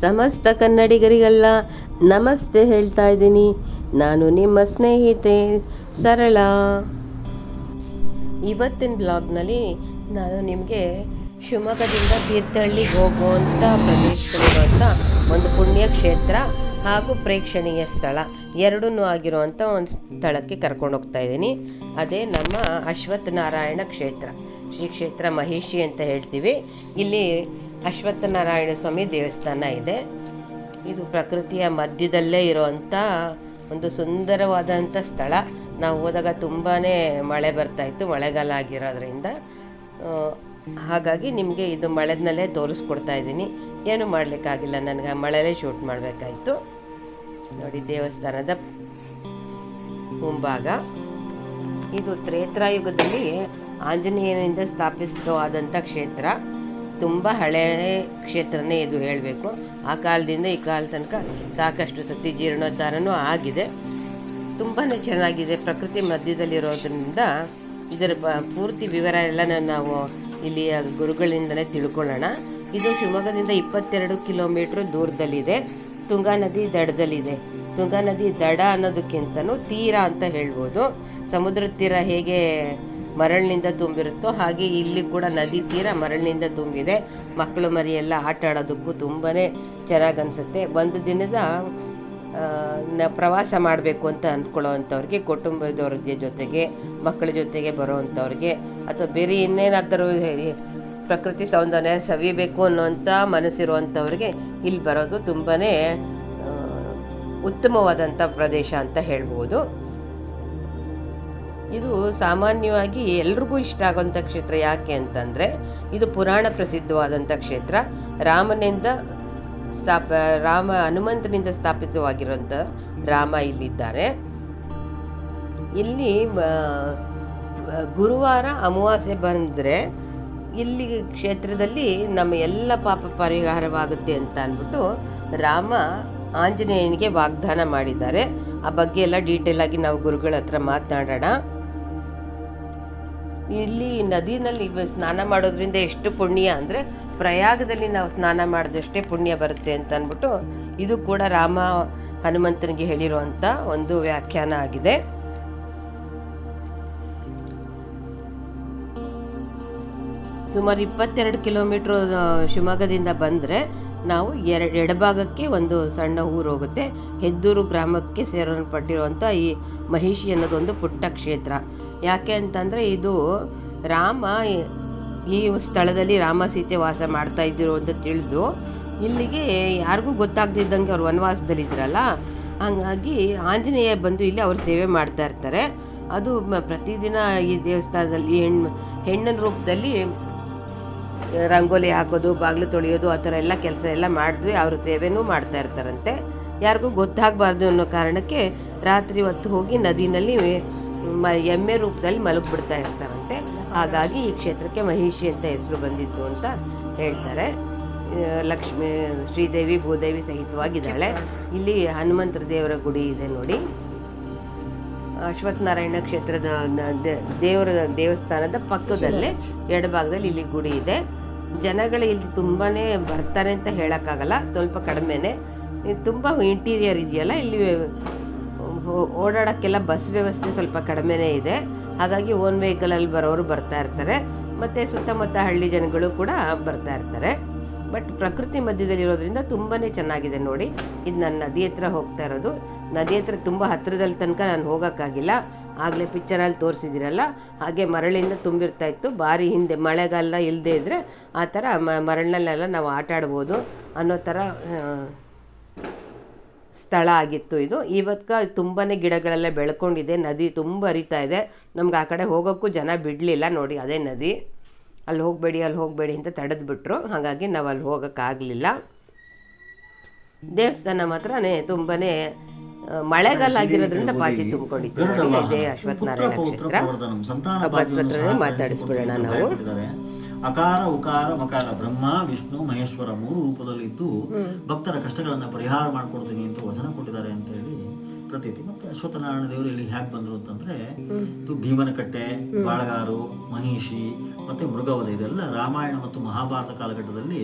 ಸಮಸ್ತ ಕನ್ನಡಿಗರಿಗೆಲ್ಲ, ನಮಸ್ತೆ ಹೇಳ್ತಾ ಇದ್ದೀನಿ. ನಾನು ನಿಮ್ಮ ಸ್ನೇಹಿತೆ ಸರಳ. ಇವತ್ತಿನ ಬ್ಲಾಗ್ನಲ್ಲಿ ನಾನು ನಿಮಗೆ ಶಿವಮೊಗ್ಗದಿಂದ ತೀರ್ಥಹಳ್ಳಿಗೆ ಹೋಗುವಂಥ ಪ್ರದೇಶದಲ್ಲಿರುವಂಥ ಒಂದು ಪುಣ್ಯಕ್ಷೇತ್ರ ಹಾಗೂ ಪ್ರೇಕ್ಷಣೀಯ ಸ್ಥಳ. ಎರಡೂ ಆಗಿರುವಂಥ ಒಂದು ಸ್ಥಳಕ್ಕೆ ಕರ್ಕೊಂಡು ಹೋಗ್ತಾ ಇದ್ದೀನಿ. ಅದೇ ನಮ್ಮ ಅಶ್ವತ್ಥನಾರಾಯಣ ಕ್ಷೇತ್ರ. ಶ್ರೀ ಕ್ಷೇತ್ರ ಮಹಿಷಿ ಅಂತ ಹೇಳ್ತೀವಿ. ಇಲ್ಲಿ ಅಶ್ವತ್ಥ ನಾರಾಯಣ ಸ್ವಾಮಿ ದೇವಸ್ಥಾನ ಇದೆ. ಇದು ಪ್ರಕೃತಿಯ ಮಧ್ಯದಲ್ಲೇ ಇರುವಂಥ ಒಂದು ಸುಂದರವಾದಂಥ ಸ್ಥಳ. ನಾವು ಹೋದಾಗ ತುಂಬಾ ಮಳೆ ಬರ್ತಾಯಿತ್ತು ಮಳೆಗಾಲ ಆಗಿರೋದ್ರಿಂದ. ಹಾಗಾಗಿ ನಿಮಗೆ ಇದು ಮಳೆದಲ್ಲೇ ತೋರಿಸ್ಕೊಡ್ತಾ ಇದ್ದೀನಿ. ಏನು ಮಾಡಲಿಕ್ಕಾಗಿಲ್ಲ, ನನಗೆ ಮಳೆಯಲ್ಲೇ ಶೂಟ್ ಮಾಡಬೇಕಾಯಿತು. ನೋಡಿ ದೇವಸ್ಥಾನದ ಮುಂಭಾಗ. ಇದು ತ್ರೇತಾಯುಗದಲ್ಲಿ ಆಂಜನೇಯನಿಂದ ಸ್ಥಾಪಿತವಾದಂಥ ಕ್ಷೇತ್ರ. ತುಂಬ ಹಳೆಯ ಕ್ಷೇತ್ರನೇ ಇದು ಹೇಳಬೇಕು. ಆ ಕಾಲದಿಂದ ಈ ಕಾಲ ತನಕ ಸಾಕಷ್ಟು ಸತಿ ಜೀರ್ಣೋದ್ಧಾರನೂ ಆಗಿದೆ. ತುಂಬಾ ಚೆನ್ನಾಗಿದೆ. ಪ್ರಕೃತಿ ಮಧ್ಯದಲ್ಲಿರೋದ್ರಿಂದ ಇದರ ಪೂರ್ತಿ ವಿವರ ಎಲ್ಲ ನಾವು ಇಲ್ಲಿಯ ಗುರುಗಳಿಂದಲೇ ತಿಳ್ಕೊಳ್ಳೋಣ. ಇದು ಶಿವಮೊಗ್ಗದಿಂದ ಇಪ್ಪತ್ತೆರಡು ಕಿಲೋಮೀಟ್ರ್ ದೂರದಲ್ಲಿದೆ. ತುಂಗಾ ನದಿ ದಡದಲ್ಲಿದೆ. ತುಂಗಾ ನದಿ ದಡ ಅನ್ನೋದಕ್ಕಿಂತನೂ ತೀರ ಅಂತ ಹೇಳ್ಬೋದು. ಸಮುದ್ರ ತೀರ ಹೇಗೆ ಮರಳಿನಿಂದ ತುಂಬಿರುತ್ತೋ ಹಾಗೆ ಇಲ್ಲಿ ಕೂಡ ನದಿ ತೀರ ಮರಳಿನಿಂದ ತುಂಬಿದೆ. ಮಕ್ಕಳು ಮರಿ ಎಲ್ಲ ಆಟ ಆಡೋದಕ್ಕೂ ತುಂಬಾ ಚೆನ್ನಾಗಿ ಅನಿಸುತ್ತೆ. ಒಂದು ದಿನದ ಪ್ರವಾಸ ಮಾಡಬೇಕು ಅಂತ ಅಂದ್ಕೊಳ್ಳೋವಂಥವ್ರಿಗೆ ಕುಟುಂಬದವ್ರ ಜೊತೆಗೆ, ಮಕ್ಕಳ ಜೊತೆಗೆ ಬರೋವಂಥವ್ರಿಗೆ, ಅಥವಾ ಬೇರೆ ಇನ್ನೇನಾದರೂ ಪ್ರಕೃತಿ ಸೌಂದರ್ಯ ಸವಿಬೇಕು ಅನ್ನೋಂಥ ಮನಸ್ಸಿರುವಂಥವ್ರಿಗೆ ಇಲ್ಲಿ ಬರೋದು ತುಂಬಾ ಉತ್ತಮವಾದಂಥ ಪ್ರದೇಶ ಅಂತ ಹೇಳ್ಬೋದು. ಇದು ಸಾಮಾನ್ಯವಾಗಿ ಎಲ್ರಿಗೂ ಇಷ್ಟ ಆಗೋಂಥ ಕ್ಷೇತ್ರ ಯಾಕೆ ಅಂತಂದರೆ, ಇದು ಪುರಾಣ ಪ್ರಸಿದ್ಧವಾದಂಥ ಕ್ಷೇತ್ರ. ರಾಮನಿಂದ ಸ್ಥಾಪ, ರಾಮ ಹನುಮಂತನಿಂದ ಸ್ಥಾಪಿತವಾಗಿರುವಂಥ ರಾಮ ಇಲ್ಲಿದ್ದಾರೆ. ಇಲ್ಲಿ ಗುರುವಾರ ಅಮಾವಾಸ್ಯೆ ಬಂದರೆ ಇಲ್ಲಿ ಕ್ಷೇತ್ರದಲ್ಲಿ ನಮ್ಮ ಎಲ್ಲ ಪಾಪ ಪರಿಹಾರವಾಗುತ್ತೆ ಅಂತ ಅಂದ್ಬಿಟ್ಟು ರಾಮ ಆಂಜನೇಯನಿಗೆ ವಾಗ್ದಾನ ಮಾಡಿದ್ದಾರೆ. ಆ ಬಗ್ಗೆ ಎಲ್ಲ ಡೀಟೇಲ್ ಆಗಿ ನಾವು ಗುರುಗಳ ಹತ್ರ ಮಾತನಾಡೋಣ. ಇಲ್ಲಿ ನದಿನಲ್ಲಿ ಸ್ನಾನ ಮಾಡೋದ್ರಿಂದ ಎಷ್ಟು ಪುಣ್ಯ ಅಂದರೆ ಪ್ರಯಾಗದಲ್ಲಿ ನಾವು ಸ್ನಾನ ಮಾಡಿದಷ್ಟೇ ಪುಣ್ಯ ಬರುತ್ತೆ ಅಂತ ಅಂದ್ಬಿಟ್ಟು ಇದು ಕೂಡ ರಾಮ ಹನುಮಂತನಿಗೆ ಹೇಳಿರುವಂಥ ಒಂದು ವ್ಯಾಖ್ಯಾನ ಆಗಿದೆ. ಸುಮಾರು ಇಪ್ಪತ್ತೆರಡು ಕಿಲೋಮೀಟ್ರ್ ಶಿವಮೊಗ್ಗದಿಂದ ಬಂದರೆ ನಾವು ಎರಡು ಎಡಭಾಗಕ್ಕೆ ಒಂದು ಸಣ್ಣ ಊರು ಹೋಗುತ್ತೆ. ಹೆದ್ದೂರು ಗ್ರಾಮಕ್ಕೆ ಸೇರಲ್ಪಟ್ಟಿರುವಂಥ ಈ ಮಹಿಷಿ ಅನ್ನೋದೊಂದು ಪುಟ್ಟ ಕ್ಷೇತ್ರ. ಯಾಕೆ ಅಂತಂದರೆ ಇದು ರಾಮ ಈ- ಸ್ಥಳದಲ್ಲಿ ರಾಮ ಸೀತೆ ವಾಸ ಮಾಡ್ತಾ ಇದ್ದರು ಅಂತ ತಿಳಿದು ಇಲ್ಲಿಗೆ ಯಾರಿಗೂ ಗೊತ್ತಾಗ್ದಿದ್ದಂಗೆ ಅವ್ರು ವನವಾಸದಲ್ಲಿದ್ದರಲ್ಲ ಹಂಗಾಗಿ ಆಂಜನೇಯ ಬಂದು ಇಲ್ಲಿ ಅವ್ರು ಸೇವೆ ಮಾಡ್ತಾ ಇರ್ತಾರೆ. ಅದು ಪ್ರತಿದಿನ ಈ ದೇವಸ್ಥಾನದಲ್ಲಿ ಹೆಣ್ಣು ಹೆಣ್ಣಿನ ರೂಪದಲ್ಲಿ ರಂಗೋಲಿ ಹಾಕೋದು, ಬಾಗಿಲು ತೊಳೆಯೋದು, ಆ ಥರ ಎಲ್ಲ ಕೆಲಸ ಎಲ್ಲ ಮಾಡಿದ್ವಿ ಅವರು ಸೇವೆನೂ ಮಾಡ್ತಾ ಇರ್ತಾರಂತೆ. ಯಾರಿಗೂ ಗೊತ್ತಾಗಬಾರ್ದು ಅನ್ನೋ ಕಾರಣಕ್ಕೆ ರಾತ್ರಿ ಹೊತ್ತು ಹೋಗಿ ನದಿನಲ್ಲಿ, ಮ, ಎಮ್ಮೆ ರೂಪದಲ್ಲಿ ಮಲಗಿಬಿಡ್ತಾ ಇರ್ತಾರಂತೆ. ಹಾಗಾಗಿ ಈ ಕ್ಷೇತ್ರಕ್ಕೆ ಮಹಿಷಿ ಅಂತ ಹೆಸರು ಬಂದಿತ್ತು ಅಂತ ಹೇಳ್ತಾರೆ. ಲಕ್ಷ್ಮಿ, ಶ್ರೀದೇವಿ, ಭೂದೇವಿ ಸಹಿತವಾಗಿದ್ದಾಳೆ. ಇಲ್ಲಿ ಹನುಮಂತರ ದೇವರ ಗುಡಿ ಇದೆ ನೋಡಿ. ಅಶ್ವತ್ಥನಾರಾಯಣ ಕ್ಷೇತ್ರದ ದೇವರ ದೇವಸ್ಥಾನದ ಪಕ್ಕದಲ್ಲೇ ಎಡಭಾಗದಲ್ಲಿ ಇಲ್ಲಿ ಗುಡಿ ಇದೆ. ಜನಗಳು ಇಲ್ಲಿ ತುಂಬಾ ಬರ್ತಾರೆ ಅಂತ ಹೇಳೋಕ್ಕಾಗಲ್ಲ. ಸ್ವಲ್ಪ ಕಡಿಮೆನೆ. ಇದು ತುಂಬ ಇಂಟೀರಿಯರ್ ಇದೆಯಲ್ಲ? ಇಲ್ಲಿ ಓಡಾಡೋಕ್ಕೆಲ್ಲ ಬಸ್ ವ್ಯವಸ್ಥೆ ಸ್ವಲ್ಪ ಕಡಿಮೆನೇ ಇದೆ. ಹಾಗಾಗಿ ಓನ್ ವೆಹಿಕಲಲ್ಲಿ ಬರೋರು ಬರ್ತಾ ಇರ್ತಾರೆ. ಮತ್ತು ಸುತ್ತಮುತ್ತ ಹಳ್ಳಿ ಜನಗಳು ಕೂಡ ಬರ್ತಾ ಇರ್ತಾರೆ. ಬಟ್ ಪ್ರಕೃತಿ ಮಧ್ಯದಲ್ಲಿರೋದ್ರಿಂದ ತುಂಬಾ ಚೆನ್ನಾಗಿದೆ ನೋಡಿ. ಇದು ನಾನು ನದಿ ಹತ್ರ ಹೋಗ್ತಾ ಇರೋದು. ನದಿ ಹತ್ರ ತುಂಬ ಹತ್ತಿರದಲ್ಲಿ ತನಕ ನಾನು ಹೋಗೋಕ್ಕಾಗಿಲ್ಲ. ಆಗಲೇ ಪಿಕ್ಚರಲ್ಲಿ ತೋರಿಸಿದಿರಲ್ಲ ಹಾಗೆ ಮರಳಿಂದ ತುಂಬಿರ್ತಾ ಇತ್ತು. ಭಾರಿ ಹಿಂದೆ ಮಳೆಗಾಲ ಇಲ್ಲದೇ ಇದ್ದರೆ ಆ ಥರ ಮರಳಲ್ಲೆಲ್ಲ ನಾವು ಆಟ ಆಡ್ಬೋದು ಅನ್ನೋ ಥರ ಸ್ಥಳ ಆಗಿತ್ತು ಇದು. ಇವತ್ತು ತುಂಬಾ ಗಿಡಗಳೆಲ್ಲ ಬೆಳ್ಕೊಂಡಿದೆ. ನದಿ ತುಂಬ ಹರಿತಾ ಇದೆ. ನಮ್ಗೆ ಆ ಕಡೆ ಹೋಗೋಕ್ಕೂ ಜನ ಬಿಡಲಿಲ್ಲ ನೋಡಿ ಅದೇ ನದಿ. ಅಲ್ಲಿ ಹೋಗಬೇಡಿ ಅಲ್ಲಿ ಹೋಗಬೇಡಿ ಅಂತ ತಡೆದ್ಬಿಟ್ರು. ಹಾಗಾಗಿ ನಾವು ಅಲ್ಲಿ ಹೋಗೋಕ್ಕಾಗಲಿಲ್ಲ. ದೇವಸ್ಥಾನ ಮಾತ್ರನೇ ತುಂಬಾ ಮಳೆಗಾಲ ಆಗಿರೋದ್ರಿಂದ ಪಾಚಿ ತುಂಬಿಕೊಂಡಿತ್ತು. ಇದೇ ಅಶ್ವತ್ಥ ಪುತ್ರ ನಾರಾಯಣ ಕ್ಷೇತ್ರ. ಮಾತಾಡಿಸ್ಬಿಡೋಣ ನಾವು. ಅಕಾರ ಉಕಾರ ಮಕಾರ ಬ್ರಹ್ಮ ವಿಷ್ಣು ಮಹೇಶ್ವರ ಮೂರು ರೂಪದಲ್ಲಿದ್ದು ಭಕ್ತರ ಕಷ್ಟಗಳನ್ನು ಪರಿಹಾರ ಮಾಡಿಕೊಡ್ತೀನಿ ಅಂತ ವಚನ ಕೊಟ್ಟಿದ್ದಾರೆ ಅಂತ ಹೇಳಿ ಪ್ರತೀತಿ. ಮತ್ತೆ ಅಶ್ವತ್ಥನಾರಾಯಣ ದೇವರು ಇಲ್ಲಿ ಹ್ಯಾಕ್ ಬಂದರು ಅಂತಂದ್ರೆ ಇದು ಭೀಮನಕಟ್ಟೆ ಬಾಳಗಾರು ಮಹಿಷಿ ಮತ್ತೆ ಮೃಗವಧ ಇದೆಲ್ಲ ರಾಮಾಯಣ ಮತ್ತು ಮಹಾಭಾರತ ಕಾಲಘಟ್ಟದಲ್ಲಿ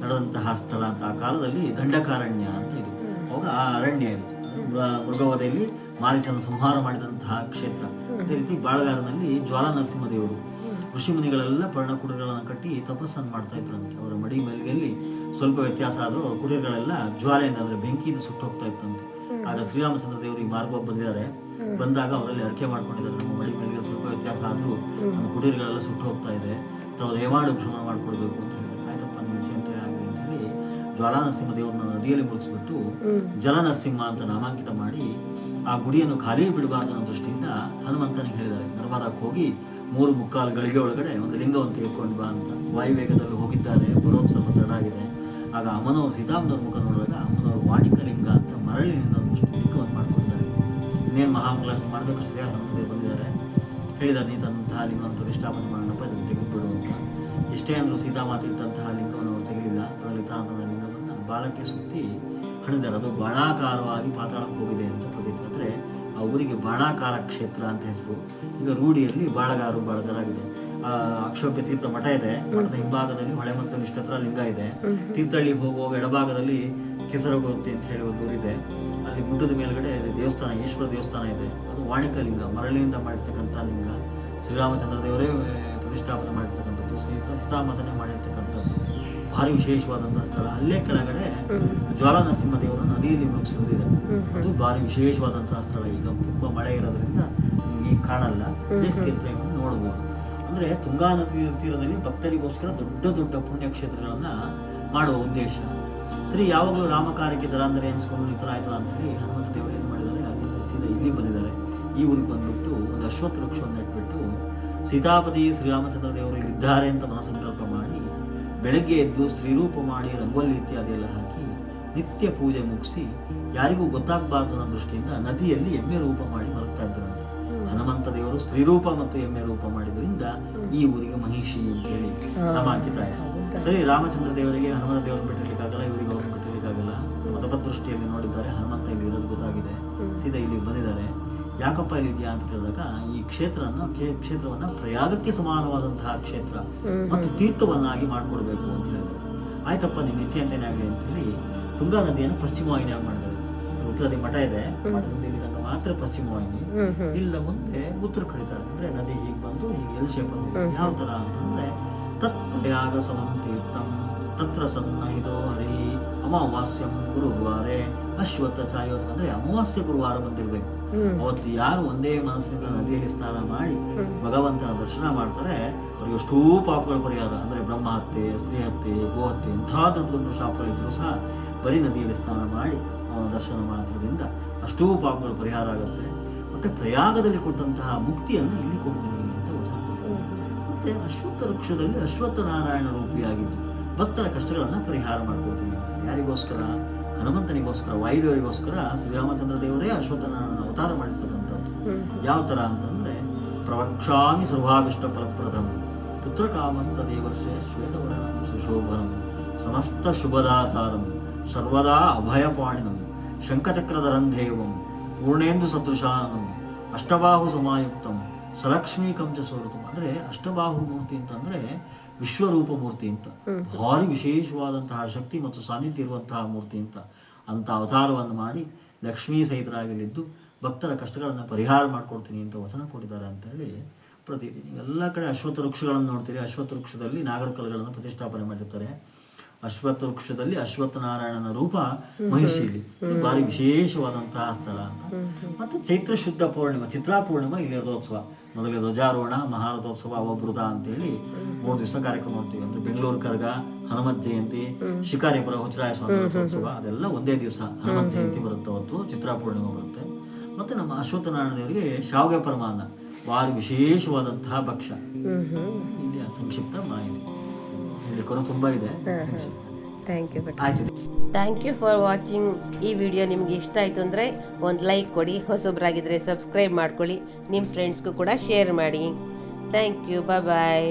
ನಡೆದಂತಹ ಸ್ಥಳ ಅಂತ ಆ ಕಾಲದಲ್ಲಿ ದಂಡಕಾರಣ್ಯ ಅಂತ ಇದು. ಅವಾಗ ಆ ಅರಣ್ಯ ಇದು. ಮೃಗವಧೆಯಲ್ಲಿ ಮಾರೀಚನ ಸಂಹಾರ ಮಾಡಿದಂತಹ ಕ್ಷೇತ್ರ. ಅದೇ ರೀತಿ ಬಾಳಗಾರನಲ್ಲಿ ಜ್ವಾಲ ನರಸಿಂಹ ದೇವರು ಪರ್ಣ ಕುಡಿರಗಳನ್ನು ಕಟ್ಟಿ ತಪಸ್ಸನ್ನು ಮಾಡ್ತಾ ಇದ್ರಂತೆ. ಅವರ ಮಡಿ ಮೇಲ್ಗೆಯಲ್ಲಿ ಸ್ವಲ್ಪ ವ್ಯತ್ಯಾಸ ಆದರೂ ಕುಡಿರಗಳೆಲ್ಲ ಜ್ವಾಲೆಯಿಂದ ಅಂದರೆ ಬೆಂಕಿಯಿಂದ ಸುಟ್ಟು ಹೋಗ್ತಾ ಇತ್ತಂತೆ ಆಗ ಶ್ರೀರಾಮಚಂದ್ರ ದೇವರು ಈ ಮಾರ್ಗ ಬಂದಿದ್ದಾರೆ. ಬಂದಾಗ ಅವರಲ್ಲಿ ಅರಕೆ ಮಾಡ್ಕೊಂಡಿದ್ದಾರೆ. ನಮ್ಮ ಮಡಿ ಮೇಲ್ಗೆ ಸ್ವಲ್ಪ ವ್ಯತ್ಯಾಸ ಆದರೂ ನಮ್ಮ ಕುಡಿರುಗಳೆಲ್ಲ ಸುಟ್ಟು ಹೋಗ್ತಾ ಇದೆ. ತಾವು ದಯಮಾಡಿ ಭ್ರಮಣ ಮಾಡಿಕೊಡ್ಬೇಕು ಅಂತ ಹೇಳಿದ್ರೆ. ಆಯ್ತಪ್ಪ ನಿಮ್ಮ ಅಂತೇಳಿ ಆಗಲಿ ಅಂತೇಳಿ ಜ್ವಾಲಾ ನರಸಿಂಹ ದೇವರನ್ನ ನದಿಯಲ್ಲಿ ಮುಳುಗಿಸ್ಬಿಟ್ಟು ಜಲ ನರಸಿಂಹ ಅಂತ ನಾಮಾಂಕಿತ ಮಾಡಿ ಆ ಗುಡಿಯನ್ನು ಖಾಲಿ ಬಿಡಬಾರ್ದು ಅನ್ನೋ ದೃಷ್ಟಿಯಿಂದ ಹನುಮಂತನಿಗೆ ಹೇಳಿದ್ದಾರೆ. ನರ್ಮದಾಕ್ಕೆ ಹೋಗಿ ಮೂರು ಮುಕ್ಕಾಲು ಗಳಿಗೆ ಒಳಗಡೆ ಒಂದು ಲಿಂಗವನ್ನು ತೆಗೆದುಕೊಂಡು ಬಾ ಅಂತ. ವಾಯುವೇಗದಲ್ಲಿ ಹೋಗಿದ್ದಾರೆ ಬರೋದು ಸ್ವಲ್ಪ ತಡ ಆಗಿದೆ ಆಗ ಅಮ್ಮನವರು ಸೀತಾಮನವ್ರ ಮುಖ ನೋಡಿದಾಗ ಅಮ್ಮನವರು ವಾಣಿಕ ಲಿಂಗ ಅಂತ ಮರಳಿನಿಂದ ಒಂದಷ್ಟು ಲಿಂಗವನ್ನು ಮಾಡ್ಕೊಳ್ತಾರೆ ಇನ್ನೇನು ಮಹಾಮಂಗಳ ಮಾಡಬೇಕು ಶ್ರೀ ಹನುಮಂತದೇವ್ ಬಂದಿದ್ದಾರೆ. ಹೇಳಿದ್ದಾರೆ ನೀ ತಂತಹ ಲಿಂಗವನ್ನು ಪ್ರತಿಷ್ಠಾಪನೆ ಮಾಡೋಣಪ್ಪ ಇದನ್ನು ತೆಗೆದುಬಿಡು ಅಂತ. ಎಷ್ಟೇ ಅಂದರೂ ಸೀತಾಮಾತೆ ಇಟ್ಟಂತಹ ಲಿಂಗವನ್ನು ಅವರು ತೆಗೆದಿಲ್ಲ. ಅದರಲ್ಲಿ ಅಂತ ಲಿಂಗವನ್ನು ಬಾಲಕ್ಕೆ ಸುತ್ತಿ ಹಣಿದ್ದಾರೆ ಅದು ಬಾಣಾಕಾರವಾಗಿ ಪಾತಾಳಕ್ಕೆ ಹೋಗಿದೆ ಅಂತ ಪ್ರತೀತಿ ಆ ಊರಿಗೆ ಬಾಣಾಕಾರ ಕ್ಷೇತ್ರ ಅಂತ ಹೆಸರು. ಈಗ ರೂಢಿಯಲ್ಲಿ ಬಾಳಗಾರು ಬಾಳಗರಾಗಿದೆ. ಆ ಅಕ್ಷೋಭ್ಯ ತೀರ್ಥ ಮಠ ಇದೆ. ಮಠದ ಹಿಂಭಾಗದಲ್ಲಿ ಹೊಳೆ ಮತ್ತು ನಿಷ್ಠತ್ರ ಲಿಂಗ ಇದೆ. ತೀರ್ಥಹಳ್ಳಿ ಹೋಗುವಾಗ ಎಡಭಾಗದಲ್ಲಿ ಕೆಸರಗೋತಿ ಅಂತ ಹೇಳಿ ಒಂದು ಊರಿದೆ. ಅಲ್ಲಿ ಗುಡ್ಡದ ಮೇಲ್ಗಡೆ ದೇವಸ್ಥಾನ ಈಶ್ವರ ದೇವಸ್ಥಾನ ಇದೆ. ಅದು ವಾಣಿಕ ಲಿಂಗ ಮರಳಿನಿಂದ ಮಾಡಿರ್ತಕ್ಕಂಥ ಲಿಂಗ. ಶ್ರೀರಾಮಚಂದ್ರ ದೇವರೇ ಪ್ರತಿಷ್ಠಾಪನೆ ಮಾಡಿರ್ತಕ್ಕಂಥದ್ದು. ಶ್ರೀ ಸೀತಾಮಾತನೇ ಮಾಡಿರ್ತಕ್ಕಂಥದ್ದು. ಭಾರಿ ವಿಶೇಷವಾದಂತಹ ಸ್ಥಳ. ಅಲ್ಲೇ ಕೆಳಗಡೆ ಜ್ವಾಲಾ ನರಸಿಂಹ ದೇವರು ನದಿಯಲ್ಲಿ ಮುಳುಗಿಸೋದಿದೆ ಅದು ಭಾರಿ ವಿಶೇಷವಾದಂತಹ ಸ್ಥಳ. ಈಗ ತುಂಬಾ ಮಳೆ ಇರೋದ್ರಿಂದ ನಿಮಗೆ ಈಗ ಕಾಣಲ್ಲ. ಬೇಸಿಗೆ ಟೈಮ್ ನೋಡ್ಬೋದು. ಅಂದ್ರೆ ತುಂಗಾ ನದಿ ತೀರದಲ್ಲಿ ಭಕ್ತರಿಗೋಸ್ಕರ ದೊಡ್ಡ ದೊಡ್ಡ ಪುಣ್ಯಕ್ಷೇತ್ರಗಳನ್ನು ಮಾಡುವ ಉದ್ದೇಶ. ಸರಿ ಯಾವಾಗಲೂ ದರ ಅಂದರೆ ಅನ್ಸ್ಕೊಂಡು ಈ ಥರ ಅಂತ ಹೇಳಿ ಹನುಮಂತ ದೇವರು ಏನು ಮಾಡಿದ್ದಾರೆ? ಅಲ್ಲಿಂದ ಸೀದಾ ಇಲ್ಲಿ ಬಂದಿದ್ದಾರೆ. ಈ ಊರಿಗೆ ಬಂದ್ಬಿಟ್ಟು ಒಂದು ಅಶ್ವತ್ಥ ವೃಕ್ಷವನ್ನು ಇಟ್ಬಿಟ್ಟು ಸೀತಾಪತಿ ಶ್ರೀರಾಮಚಂದ್ರ ದೇವರು ಇಲ್ಲಿದ್ದಾರೆ ಅಂತ ಮಾಡಿ ಬೆಳಗ್ಗೆ ಎದ್ದು ಸ್ತ್ರೀರೂಪ ಮಾಡಿ ರಂಗೋಲಿ ಇತ್ಯಾದಿ ಎಲ್ಲ ಹಾಕಿ ನಿತ್ಯ ಪೂಜೆ ಮುಗಿಸಿ ಯಾರಿಗೂ ಗೊತ್ತಾಗಬಾರ್ದು ಅನ್ನೋ ದೃಷ್ಟಿಯಿಂದ ನದಿಯಲ್ಲಿ ಎಮ್ಮೆ ರೂಪ ಮಾಡಿ ಮಲಗ್ತಾ ಇದ್ದರಂತೆ ಹನುಮಂತ ದೇವರು ಸ್ತ್ರೀರೂಪ ಮತ್ತು ಎಮ್ಮೆ ರೂಪ ಮಾಡಿದ್ರಿಂದ ಈ ಊರಿಗೆ ಮಹಿಷಿ ಅಂತ ಹೇಳಿ ನಮ್ಮ ಹಾಕಿದ್ದಾರೆ ಸರಿ ರಾಮಚಂದ್ರ ದೇವರಿಗೆ ಹನುಮಂತ ದೇವರು ಬಿಟ್ಟಿರ್ಲಿಕ್ಕಾಗಲ್ಲ ಇವರಿಗೆ ಅವರು ಬಿಟ್ಟಿರ್ಲಿಕ್ಕಾಗಲ್ಲ. ಮತಪದೃಷ್ಟಿಯಲ್ಲಿ ನೋಡಿದ್ದಾರೆ ಹನುಮಂತ ಇಲ್ಲಿ ಇರೋದು ಗೊತ್ತಾಗಿದೆ. ಸೀದಾ ಇಲ್ಲಿ ಬಂದಿದ್ದಾರೆ. ಯಾಕಪ್ಪ ಇದೆಯಾ ಅಂತ ಕೇಳಿದಾಗ ಈ ಕ್ಷೇತ್ರವನ್ನು ಕ್ಷೇತ್ರವನ್ನು ಕ್ಷೇತ್ರವನ್ನ ಪ್ರಯಾಗಕ್ಕೆ ಸಮಾನವಾದಂತಹ ಕ್ಷೇತ್ರ ಮತ್ತು ತೀರ್ಥವನ್ನಾಗಿ ಮಾಡಿಕೊಡ್ಬೇಕು ಅಂತ ಹೇಳಿದ್ರು. ಆಯ್ತಪ್ಪ ನಿಮ್ಮ ಇಚ್ಛೆ ಏನಾಗಲಿ ಅಂತ ಹೇಳಿ ತುಂಗಾ ನದಿಯನ್ನು ಪಶ್ಚಿಮ ವಾಹಿನಿಯಾಗಿ ಮಾಡಿದ್ರು. ಉತ್ತರದಿ ಮಠ ಇದೆ. ಮಾತ್ರ ಪಶ್ಚಿಮ ವಾಹಿನಿ. ಇಲ್ಲ ಮುಂದೆ ಉತ್ತರ ಕರೀತಾಳೆ ಅಂದ್ರೆ ನದಿ ಹೀಗೆ ಬಂದು ಹೀಗೆ ಎಲ್ ಶೇಪ್ ಬಂದು ಯಾವ ತರ ಅಂತಂದ್ರೆ ತತ್ ಪ್ರಯಾಗ ಸಮಂ ತೀರ್ಥಂ ತತ್ರ ಸನ್ನಹಿತೋ ಹರಿ ಅಮಾವಾಸ್ಯಂ ಗುರುವಾರೆ ಅಶ್ವತ್ಥ ಛಾಯೋಧ ಅಂದ್ರೆ ಅಮಾವಾಸ್ಯ ಗುರುವಾರ ಬಂದಿರಬೇಕು. ಅವತ್ತು ಯಾರು ಒಂದೇ ಮನಸ್ಸಿನಿಂದ ನದಿಯಲ್ಲಿ ಸ್ನಾನ ಮಾಡಿ ಭಗವಂತನ ದರ್ಶನ ಮಾಡ್ತಾರೆ ಅವ್ರಿಗೆ ಎಷ್ಟೋ ಪಾಪಗಳು ಪರಿಹಾರ. ಅಂದ್ರೆ ಬ್ರಹ್ಮ ಹತ್ಯೆ ಸ್ತ್ರೀ ಹತ್ಯೆ ಗೋಹತ್ಯೆ ಇಂಥ ದೊಡ್ಡ ದೊಡ್ಡ ಶಾಪಗಳಿದ್ರು ಸಹ ಬರೀ ನದಿಯಲ್ಲಿ ಸ್ನಾನ ಮಾಡಿ ಅವನ ದರ್ಶನ ಮಾತ್ರದಿಂದ ಅಷ್ಟೂ ಪಾಪಗಳು ಪರಿಹಾರ ಆಗುತ್ತೆ. ಮತ್ತೆ ಪ್ರಯಾಗದಲ್ಲಿ ಕೊಟ್ಟಂತಹ ಮುಕ್ತಿಯನ್ನು ಇಲ್ಲಿ ಕೊಡ್ತೀನಿ ಅಂತ ಕೊಟ್ಟಿದ್ದಾರೆ. ಮತ್ತೆ ಅಶ್ವತ್ಥ ವೃಕ್ಷದಲ್ಲಿ ಅಶ್ವತ್ಥ ನಾರಾಯಣ ರೂಪಿಯಾಗಿದ್ದು ಭಕ್ತರ ಕಷ್ಟಗಳನ್ನು ಪರಿಹಾರ ಮಾಡ್ಕೊಳ್ತೀನಿ ಯಾರಿಗೋಸ್ಕರ? ಹನುಮಂತನಿಗೋಸ್ಕರ ವಾಯುದೇವರಿಗೋಸ್ಕರ ಶ್ರೀರಾಮಚಂದ್ರ ದೇವರೇ ಅಶ್ವತ್ಥನಾರಾಯಣ ಅವತಾರ ಮಾಡಿರ್ತಕ್ಕಂಥದ್ದು. ಯಾವ ಥರ ಅಂತಂದರೆ ಪ್ರವಕ್ಷಾಮಿ ಸರ್ವಾಭಿಷ್ಟ ಫಲಪ್ರದಂ ಪುತ್ರಕಾಮಸ್ತ ದೇವರ್ಷೆ ಶ್ವೇತವರ್ಣಂ ಸುಶೋಭನಂ ಸಮಸ್ತ ಶುಭದಾತಾರಂ ಸರ್ವದಾ ಅಭಯಪಾಣಿನಂ ಶಂಖಚಕ್ರಧರಂಧೇವಂ ಪೂರ್ಣೇಂದು ಸದೃಶಾನಂ ಅಷ್ಟಬಾಹು ಸಮಾಯುಕ್ತಂ ಸಲಕ್ಷ್ಮೀಕಂ ಚ ಸ್ವರೂಪಂ. ಅಂದರೆ ಅಷ್ಟಬಾಹು ಮೂರ್ತಿ ಅಂತಂದರೆ ವಿಶ್ವರೂಪ ಮೂರ್ತಿ ಅಂತ. ಭಾರಿ ವಿಶೇಷವಾದಂತಹ ಶಕ್ತಿ ಮತ್ತು ಸಾನ್ನಿಧ್ಯ ಇರುವಂತಹ ಮೂರ್ತಿ ಅಂತ. ಅಂತ ಅವತಾರವನ್ನು ಮಾಡಿ ಲಕ್ಷ್ಮೀ ಸಹಿತರಾಗಲಿದ್ದು ಭಕ್ತರ ಕಷ್ಟಗಳನ್ನು ಪರಿಹಾರ ಮಾಡಿಕೊಡ್ತೀನಿ ಅಂತ ವಚನ ಕೊಟ್ಟಿದ್ದಾರೆ ಅಂತ ಹೇಳಿ ಪ್ರತೀತಿ. ಎಲ್ಲ ಕಡೆ ಅಶ್ವತ್ಥ ವೃಕ್ಷಗಳನ್ನು ನೋಡ್ತೀರಿ. ಅಶ್ವತ್ಥ ವೃಕ್ಷದಲ್ಲಿ ನಾಗರಕಲ್ಗಳನ್ನು ಪ್ರತಿಷ್ಠಾಪನೆ ಮಾಡಿರ್ತಾರೆ. ಅಶ್ವತ್ಥ ವೃಕ್ಷದಲ್ಲಿ ಅಶ್ವತ್ಥ ನಾರಾಯಣನ ರೂಪ ಮಹಿಷಿಲಿ. ಭಾರಿ ವಿಶೇಷವಾದಂತಹ ಸ್ಥಳ ಅಂತ. ಮತ್ತೆ ಚೈತ್ರ ಶುದ್ಧ ಪೂರ್ಣಿಮಾ ಚಿತ್ರಾ ಪೂರ್ಣಿಮಾ ಇಲ್ಲಿ ರಥೋತ್ಸವ. ಮೊದಲಿಗೆ ಧ್ವಜಾರೋಹಣ ಮಹಾರಥೋತ್ಸವ ಅವಭೃತ ಅಂತೇಳಿ ಮೂರು ದಿವಸ ಕಾರ್ಯಕ್ರಮ ಮಾಡ್ತೀವಿ. ಅಂದ್ರೆ ಬೆಂಗಳೂರು ಕರ್ಗ ಹನುಮತ್ ಜಯಂತಿ ಶಿಕಾರಿಪುರ ಹುಚ್ಚರಾಯ ಸ್ವಾಮಿ ರಥೋತ್ಸವ ಅದೆಲ್ಲ ಒಂದೇ ದಿವಸ ಹನುಮತ್ ಜಯಂತಿ ಬರುತ್ತೆ. ಅವತ್ತು ಚಿತ್ರಾ ಪೂರ್ಣಿಮಾ ಬರುತ್ತೆ. ಮತ್ತೆ ನಮ್ಮ ಅಶ್ವತ್ಥನಾರಾಯಣ ದೇವರಿಗೆ ಶಾವಿಗೆ ಪರಮಾನ್ನ ಭಾರಿ ವಿಶೇಷವಾದಂತಹ ಭಕ್ಷ್ಯ ಇಲ್ಲಿ ಸಂಕ್ಷಿಪ್ತ ಮಾಹಿತಿ. ತುಂಬ ಇದೆ. ಸಂಕ್ಷಿಪ್ತ. ಯು ಆಯ್ತು. ಥ್ಯಾಂಕ್ ಯು ಫಾರ್ ವಾಚಿಂಗ್ ಈ ವಿಡಿಯೋ ನಿಮ್ಗೆ ಇಷ್ಟ ಆಯಿತು ಅಂದರೆ ಒಂದು ಲೈಕ್ ಕೊಡಿ ಹೊಸೊಬ್ರಾಗಿದ್ದರೆ ಸಬ್ಸ್ಕ್ರೈಬ್ ಮಾಡ್ಕೊಳ್ಳಿ. ನಿಮ್ಮ ಫ್ರೆಂಡ್ಸ್ಗೂ ಕೂಡ ಶೇರ್ ಮಾಡಿ. Thank you bye